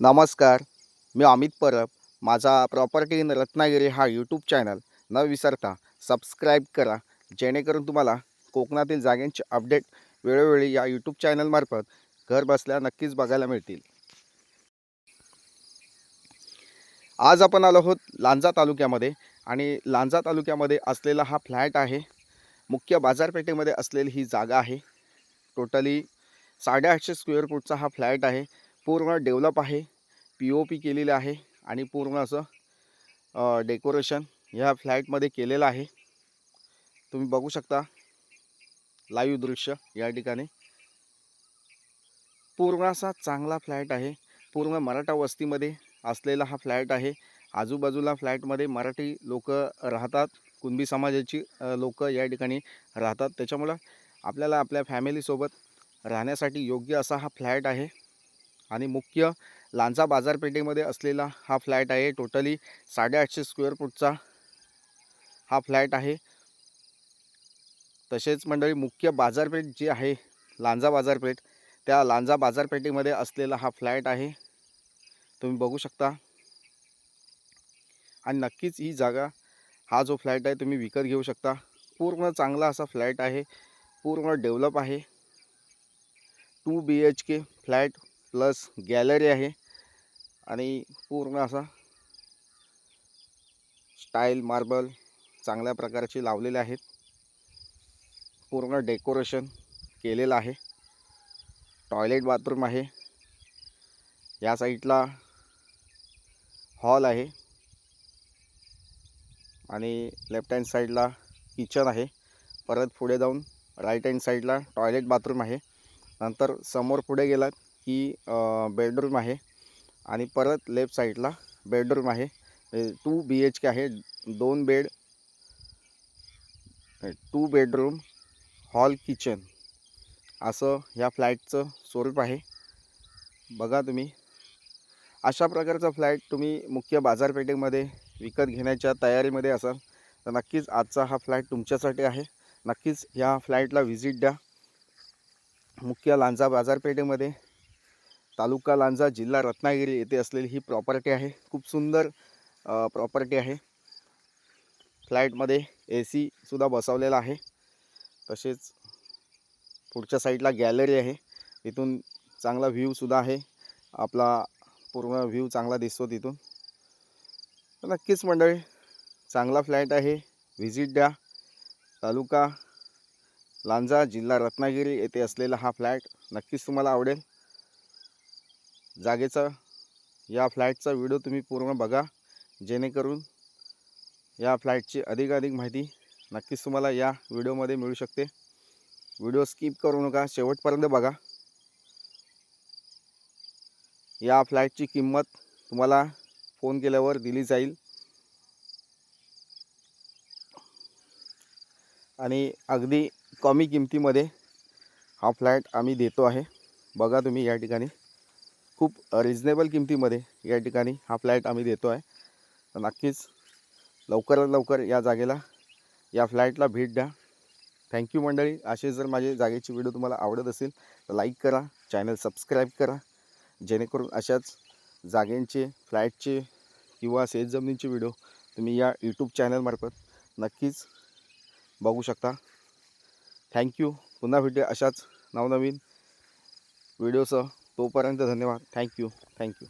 नमस्कार मी अमित परब. माझा property in Ratnagiri हा यूट्यूब चॅनल न विसरता सबस्क्राईब करा. जेणेकरून तुम्हाला कोकणातील जागेंचे अपडेट वेळोवेळी या यूट्यूब चॅनलमार्फत घर बसल्या नक्कीच बघायला मिळतील. आज आपण आलो आहोत लांजा तालुक्यामध्ये आणि लांजा तालुक्यामध्ये असलेला हा फ्लॅट आहे. मुख्य बाजारपेठेमध्ये असलेली ही जागा आहे. टोटली साडेआठशे स्क्वेअर फूटचा हा फ्लॅट आहे. पूर्ण डेव्हलप आहे पी ओ पी केलेलं आहे आणि पूर्ण असं डेकोरेशन ह्या फ्लॅटमध्ये केलेलं आहे. तुम्ही बघू शकता लाईव्ह दृश्य या ठिकाणी. पूर्ण असा चांगला फ्लॅट आहे पूर्ण मराठा वस्तीमध्ये असलेला हा फ्लॅट आहे. आजूबाजूला फ्लॅटमध्ये मराठी लोक राहतात कुणबी समाजाची लोक या ठिकाणी राहतात. त्याच्यामुळं आपल्याला आपल्या फॅमिलीसोबत राहण्यासाठी योग्य असा हा फ्लॅट आहे. आणि मुख्य लांजा बाजारपेठेमध्ये असलेला हा फ्लॅट आहे. टोटली साडेआठशे स्क्वेअर फूटचा हा फ्लॅट आहे. तसेच मंडळी मुख्य बाजारपेठ जी आहे लांजा बाजारपेठ त्या लांजा बाजारपेठेमध्ये असलेला हा फ्लॅट आहे. तुम्ही बघू शकता. आणि नक्कीच ही जागा हा जो फ्लॅट आहे तुम्ही विकत घेऊ शकता. पूर्ण चांगला असा फ्लॅट आहे. पूर्ण डेव्हलप आहे. Two B H K flat plus gallery आहे आणि पूर्ण असा स्टाईल मार्बल चांगल्या प्रकारचे लावलेले आहेत. पूर्ण डेकोरेशन केलेलं आहे. टॉयलेट बाथरूम आहे. या साईडला हॉल आहे. आणि लेफ्ट हँड साईडला किचन आहे. परत पुढे जाऊन राईट हँड साईडला टॉयलेट बाथरूम आहे. नंतर समोर पुढे गेलात की बेडरूम आहे. आणि परत लेफ्ट साईडला बेडरूम आहे. टू बी एच के आहे. दोन bed two bedroom hall kitchen असं ह्या फ्लॅटचं स्वरूप आहे. बघा तुम्ही. अशा प्रकारचा फ्लॅट तुम्ही मुख्य बाजारपेठेमध्ये विकत घेण्याच्या तयारीमध्ये असाल तर नक्कीच आजचा हा फ्लॅट तुमच्यासाठी आहे. नक्कीच या फ्लॅटला व्हिजिट द्या. मुख्य लांजा बाजारपेठेमध्ये तालुका लांजा जिल्हा रत्नागिरी येथे असलेली ही प्रॉपर्टी आहे. खूप सुंदर प्रॉपर्टी आहे. फ्लॅटमध्ये ए सीसुद्धा बसवलेला आहे. तसेच पुढच्या साईडला गॅलरी आहे. तिथून चांगला व्ह्यूसुद्धा आहे. आपला पूर्ण व्ह्यू चांगला दिसतो तिथून. नक्कीच मंडळी चांगला फ्लॅट आहे. व्हिजिट द्या. तालुका लांजा जिल्हा रत्नागिरी येथे असलेला हा फ्लॅट नक्कीच तुम्हाला आवडेल. जागेचा या फ्लॅटचा व्हिडिओ तुम्ही पूर्ण बघा जेणेकरून या फ्लॅटची अधिकाधिक माहिती नक्कीच तुम्हाला या व्हिडिओमध्ये मिळू शकते. व्हिडिओ स्किप करू नका शेवटपर्यंत बघा. या फ्लॅटची किंमत तुम्हाला फोन केल्यावर दिली जाईल. आणि अगदी कमी किमतीमध्ये हा फ्लॅट आम्ही देतो आहे. बघा तुम्ही या ठिकाणी. खूप रिजनेबल किमतीमध्ये या ठिकाणी हा फ्लॅट आम्ही देतो आहे तर नक्कीच लवकरात लवकर या जागेला या फ्लॅटला भेट द्या. थँक्यू मंडळी. असे जर माझे जागेची व्हिडिओ तुम्हाला आवडत असेल तर लाईक करा चॅनल सबस्क्राईब करा. जेणेकरून अशाच जागेंचे फ्लॅटचे किंवा शेतजमिनींचे व्हिडिओ तुम्ही या यूट्यूब चॅनलमार्फत नक्कीच बघू शकता. थँक्यू पुन्हा भेटूया अशाच नवनवीन व्हिडिओसह तोपर्यंत धन्यवाद. Thank you thank you